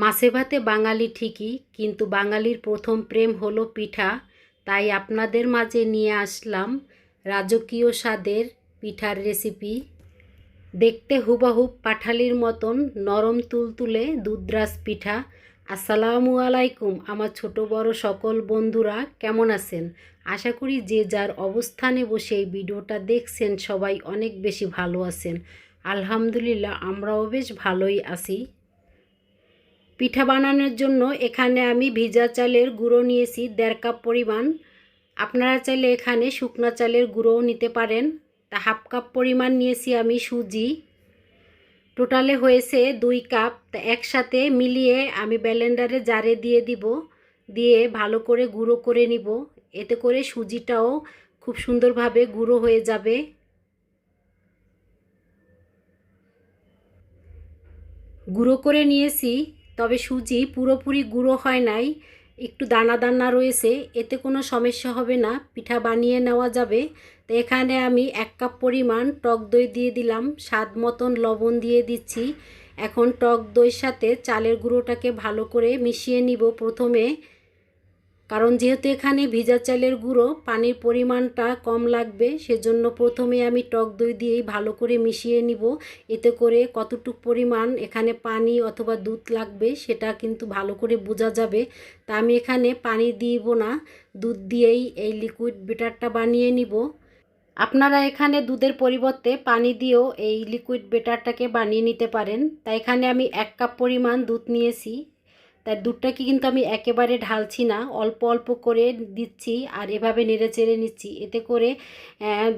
মাছে ভাতে বাঙালি ঠিকই, কিন্তু বাঙালির প্রথম প্রেম হলো পিঠা। তাই আপনাদের মাঝে নিয়ে আসলাম রাজকীয় স্বাদের পিঠার রেসিপি। দেখতে হুবাহুব পাঠালির মতন নরম তুলতুলে দুধরাজ পিঠা। আসসালামু আলাইকুম, আমার ছোট বড় সকল বন্ধুরা, কেমন আছেন? আশা করি যে যার অবস্থানে বসে এই ভিডিওটা দেখছেন সবাই অনেক বেশি ভালো আছেন। আলহামদুলিল্লাহ, আমরাও বেশ ভালোই আছি। পিঠা বানানোর জন্য এখানে আমি ভিজা চালের গুঁড়ো নিয়েছি, দেড় কাপ পরিমাণ। আপনারা চাইলে এখানে শুকনা চালের গুঁড়োও নিতে পারেন। তা হাফ কাপ পরিমাণ নিয়েছি আমি সুজি। টোটালে হয়েছে দুই কাপ। তা একসাথে মিলিয়ে আমি ব্যালেন্ডারে জারে দিয়ে দিব। দিয়ে ভালো করে গুঁড়ো করে নিব। এতে করে সুজিটাও খুব সুন্দরভাবে গুঁড়ো হয়ে যাবে। গুঁড়ো করে নিয়েছি। তবে সুজি পুরোপুরি গুঁড়ো হয় নাই, একটু দানা দানা রয়েছে, এতে কোনো সমস্যা হবে না, পিঠা বানিয়ে নেওয়া যাবে। তো এখানে আমি এক কাপ পরিমাণ টক দই দিয়ে দিলাম, স্বাদ মতন লবণ দিয়ে দিচ্ছি। এখন টক দইয়ের সাথে চালের গুঁড়োটাকে ভালো করে মিশিয়ে নিব প্রথমে। কারণ যেহেতু এখানে ভিজা চালের গুঁড়ো, পানির পরিমাণটা কম লাগবে, সেজন্য প্রথমে আমি টক দই দিয়েই ভালো করে মিশিয়ে নিব। এতে করে কতটুক পরিমাণ এখানে পানি অথবা দুধ লাগবে সেটা কিন্তু ভালো করে বোঝা যাবে। তা আমি এখানে পানি দিব না, দুধ দিয়েই এই লিকুইড বেটারটা বানিয়ে নিব। আপনারা এখানে দুধের পরিবর্তে পানি দিয়েও এই লিকুইড বেটারটাকে বানিয়ে নিতে পারেন। তাই এখানে আমি এক কাপ পরিমাণ দুধ নিয়েছি। তাই দুধটাকে কিন্তু আমি একেবারে ঢালছি না, অল্প অল্প করে দিচ্ছি আর এভাবে নেড়ে চেড়ে নিচ্ছি। এতে করে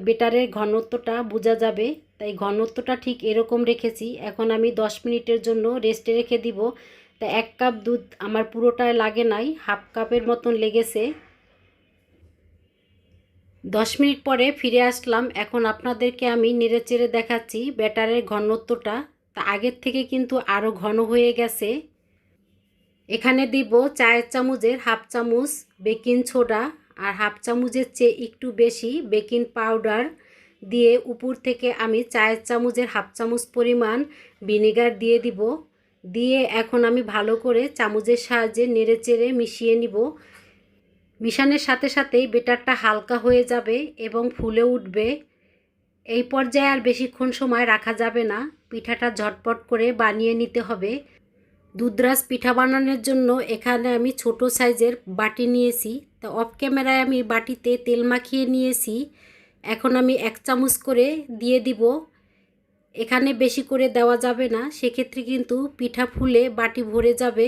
বেটারের ঘনত্বটা বোঝা যাবে। তাই ঘনত্বটা ঠিক এরকম রেখেছি। এখন আমি দশ মিনিটের জন্য রেস্টে রেখে দিব। তা এক কাপ দুধ আমার পুরোটায় লাগে নাই, হাফ কাপের মতন লেগেছে। দশ মিনিট পরে ফিরে আসলাম। এখন আপনাদেরকে আমি নেড়ে চেড়ে দেখাচ্ছি ব্যাটারের ঘনত্বটা। তা আগের থেকে কিন্তু আরও ঘন হয়ে গেছে। এখানে দিব চায়ের চামচের হাফ চামচ বেকিং সোডা আর হাফ চামচের চেয়ে একটু বেশি বেকিং পাউডার দিয়ে উপর থেকে আমি চায়ের চামচের হাফ চামচ পরিমাণ ভিনেগার দিয়ে দিব। দিয়ে এখন আমি ভালো করে চামচের সাহায্যে নেড়ে চেড়ে মিশিয়ে নিব। মিশানোর সাথে সাথেই বেটারটা হালকা হয়ে যাবে এবং ফুলে উঠবে। এই পর্যায়ে আর বেশিক্ষণ সময় রাখা যাবে না। পিঠাটা ঝটপট করে বানিয়ে নিতে হবে। দুধরাজ পিঠা বানানোর জন্য এখানে আমি ছোট সাইজের বাটি নিয়েছি। তা অফ ক্যামেরায় আমি বাটিতে তেল মাখিয়ে নিয়েছি। এখন আমি এক চামচ করে দিয়ে দিব। এখানে বেশি করে দেওয়া যাবে না, সেক্ষেত্রে কিন্তু পিঠা ফুলে বাটি ভরে যাবে।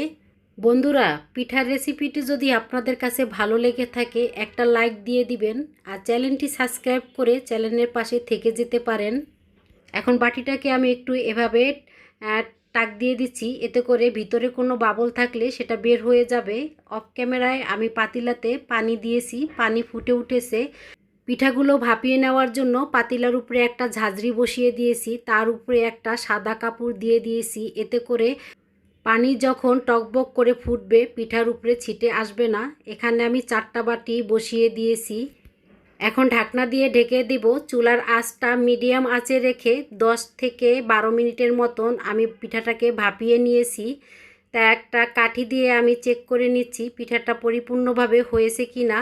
বন্ধুরা, পিঠার রেসিপিটি যদি আপনাদের কাছে ভালো লেগে থাকে, একটা লাইক দিয়ে দিবেন আর চ্যানেলটি সাবস্ক্রাইব করে চ্যানেলের পাশে থেকে যেতে পারেন। এখন বাটিটাকে আমি একটু এভাবে টাক দিয়ে দিচ্ছি, এতে করে ভিতরে কোনো বাবল থাকলে সেটা বের হয়ে যাবে। অফ ক্যামেরায় আমি পাতিলাতে পানি দিয়েছি, পানি ফুটে উঠেছে। পিঠাগুলো ভাপিয়ে নেওয়ার জন্য পাতিলার উপরে একটা ঝাঁঝরি বসিয়ে দিয়েছি, তার উপরে একটা সাদা কাপড় দিয়ে দিয়েছি। এতে করে পানি যখন টকবক করে ফুটবে, পিঠার উপরে ছিটে আসবে না। এখানে আমি চারটা বাটি বসিয়ে দিয়েছি। এখন ঢাকনা দিয়ে ঢেকে দিব। চুলার আঁচটা মিডিয়াম আঁচে রেখে 10 থেকে বারো মিনিটের মতন আমি পিঠাটাকে ভাপিয়ে নিয়েছি। তা একটা কাঠি দিয়ে আমি চেক করে নিচ্ছি পিঠাটা পরিপূর্ণভাবে হয়েছে কি না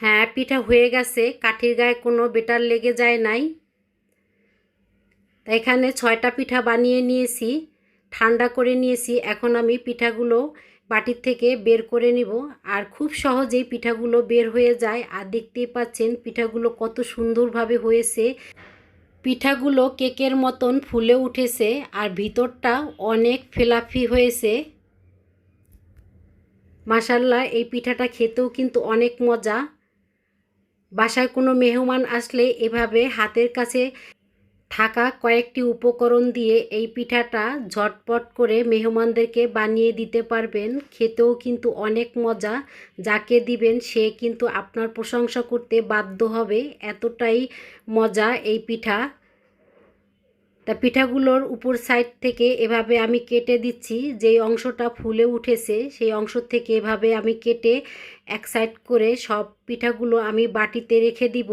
হ্যাঁ পিঠা হয়ে গেছে। কাঠির গায়ে কোনো বেটার লেগে যায় নাই। তা এখানে ছয়টা পিঠা বানিয়ে নিয়েছি। ঠান্ডা করে নিয়েছি। এখন আমি পিঠাগুলো বাটির থেকে বের করে নিব। আর খুব সহজেই পিঠাগুলো বের হয়ে যায়। আর দেখতেই পাচ্ছেন পিঠাগুলো কত সুন্দরভাবে হয়েছে। পিঠাগুলো কেকের মতন ফুলে উঠেছে আর ভিতরটা অনেক ফেলাফি হয়েছে। মাসাল্লাহ এই পিঠাটা খেতেও কিন্তু অনেক মজা। বাসায় কোনো মেহমান আসলে এভাবে হাতের কাছে থাকা কয়েকটি উপকরণ দিয়ে এই পিঠাটা ঝটপট করে মেহমানদেরকে বানিয়ে দিতে পারবেন। খেতেও কিন্তু অনেক মজা। যাকে দিবেন সে কিন্তু আপনার প্রশংসা করতে বাধ্য হবে। এতটাই মজা এই পিঠা। তা পিঠাগুলোর উপর সাইড থেকে এভাবে আমি কেটে দিচ্ছি। যেই অংশটা ফুলে উঠেছে, সেই অংশ থেকে এভাবে আমি কেটে এক সাইড করে সব পিঠাগুলো আমি বাটিতে রেখে দিব।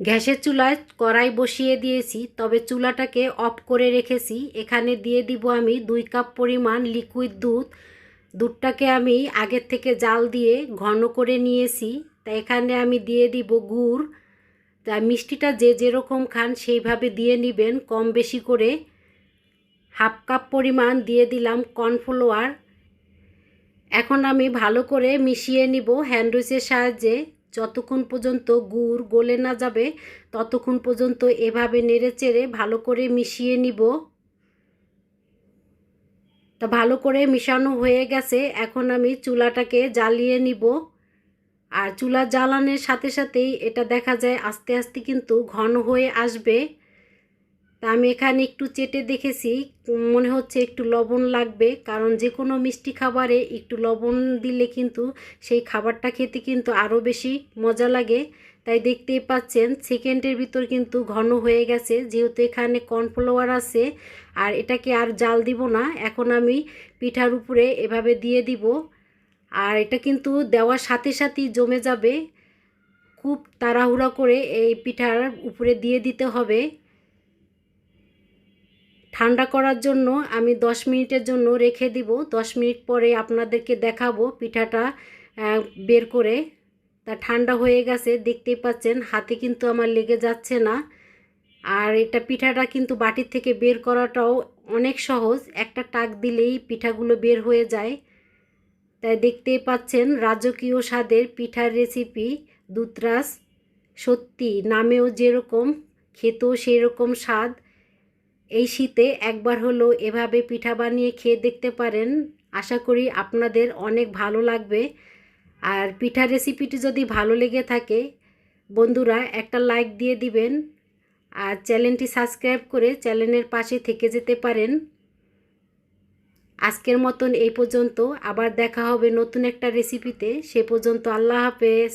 গ্যাসের চুলায় কড়াই বসিয়ে দিয়েছি, তবে চুলাটাকে অফ করে রেখেছি। এখানে দিয়ে দিব আমি দুই কাপ পরিমাণ লিকুইড দুধ। দুধটাকে আমি আগের থেকে জাল দিয়ে ঘন করে নিয়েছি। তা এখানে আমি দিয়ে দিব গুড়। তা মিষ্টিটা যে যেরকম খান সেইভাবে দিয়ে নেবেন, কম বেশি করে। হাফ কাপ পরিমাণ দিয়ে দিলাম কর্নফ্লাওয়ার। এখন আমি ভালো করে মিশিয়ে নিব হ্যান্ডউইচের সাহায্যে। যতক্ষণ পর্যন্ত গুড় গলে না যাবে, ততক্ষণ পর্যন্ত এভাবে নেড়ে চেড়ে ভালো করে মিশিয়ে নিব। তা ভালো করে মিশানো হয়ে গেছে, এখন আমি চুলাটাকে জ্বালিয়ে নিব। আর চুলা জ্বালানোর সাথে সাথেই এটা দেখা যায় আস্তে আস্তে কিন্তু ঘন হয়ে আসবে। তা আমি এখানে একটু চেটে দেখেছি, মনে হচ্ছে একটু লবণ লাগবে, কারণ যে কোনো মিষ্টি খাবারে একটু লবণ দিলে কিন্তু সেই খাবারটা খেতে কিন্তু আরও বেশি মজা লাগে। তাই দেখতেই পাচ্ছেন সেকেন্ডের ভিতর কিন্তু ঘন হয়ে গেছে, যেহেতু এখানে কর্নফ্লাওয়ার আছে, আর এটাকে আর জাল দিব না, এখন আমি পিঠার উপরে এভাবে দিয়ে দিব। আর এটা কিন্তু দেওয়ার সাথে সাথেই জমে যাবে, খুব তাড়াহুড়া করে এই পিঠার উপরে দিয়ে দিতে হবে। ঠান্ডা করার জন্য আমি দশ মিনিটের জন্য রেখে দিব। দশ মিনিট পরে আপনাদেরকে দেখাবো পিঠাটা বের করে। তা ঠান্ডা হয়ে গেছে, দেখতেই পাচ্ছেন, হাতে কিন্তু আমার লেগে যাচ্ছে না। আর এটা পিঠাটা কিন্তু বাটির থেকে বের করাটাও অনেক সহজ। একটা টাক দিলেই পিঠাগুলো বের হয়ে যায়। তাই দেখতেই পাচ্ছেন, রাজকীয় স্বাদের পিঠার রেসিপি দুতরাস সত্যি, নামেও যেরকম, খেতেও সেরকম স্বাদ। এই শীতে একবার হলো এভাবে পিঠা বানিয়ে খেয়ে দেখতে পারেন। আশা করি আপনাদের অনেক ভালো লাগবে। আর পিঠা রেসিপিটি যদি ভালো লেগে থাকে, বন্ধুরা একটা লাইক দিয়ে দিবেন। আর চ্যানেলটি সাবস্ক্রাইব করে চ্যানেলের পাশে থেকে যেতে পারেন। আজকের মতন এই পর্যন্ত। আবার দেখা হবে নতুন একটা রেসিপিতে। সে পর্যন্ত আল্লাহ হাফেজ।